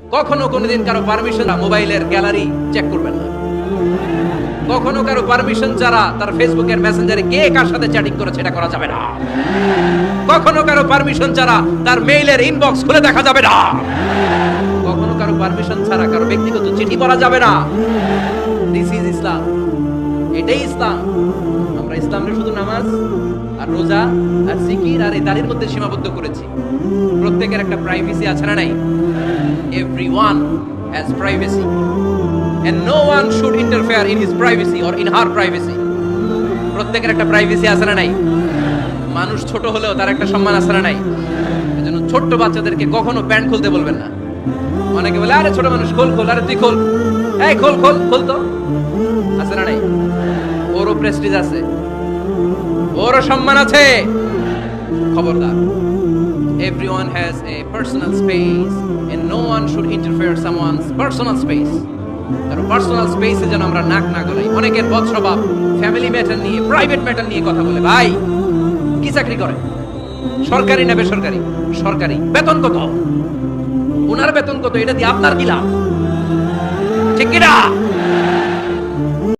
কখনো কোনোদিন কারও পারমিশন মোবাইলের গ্যালারি চেক করবেন না। কখনো কারও পারমিশন ছাড়া তার ফেসবুকের মেসেঞ্জারে কে কার সাথে চ্যাটিং করেছে এটা করা যাবে না। কখনো কারও পারমিশন ছাড়া তার মেইলের ইনবক্স খুলে দেখা যাবে না। কখনো কারও পারমিশন ছাড়া কারও ব্যক্তিগত চিঠি পড়া যাবে না। দিস ইজ ইসলাম এটাই ইসলাম আমরা ইসলামকে শুধু নামাজ আর রোজা আর জিকির আর এই দাঁড়ির মধ্যে সীমাবদ্ধ করেছি। প্রত্যেকের একটা প্রাইভেসি আছে না নাই? One has privacy and no one should interfere in his privacy or in her privacy. প্রত্যেকের একটা প্রাইভেসি আছে না নাই? মানুষ ছোট হলেও তার একটা সম্মান আছে না নাই? এজন্য ছোট্ট বাচ্চাদেরকে কখনো প্যান্ট খুলতে বলবেন না। অনেকে বলে, আরে ছোট মানুষ, খোল খোল, আরে তুই খোল। এই, খোল খোল খোল তো। আছে না নাই? ওরও প্রেস্টিজ আছে। ওরও সম্মান আছে। খবরদার, everyone has a personal and no one should interfere someone's personal space. কারণ পার্সোনাল স্পেসে যেন আমরা নাক না গলাই অনেকের বৎসবাব ফ্যামিলি ম্যাটার নিয়ে প্রাইভেট ম্যাটার নিয়ে কথা বলে। ভাই, কি চাকরি করে? সরকারি না বেসরকারি? সরকারি। বেতন কত? ওনার বেতন কত? এটা দিয়ে আপনার কি লাভ? ঠিক কিনা?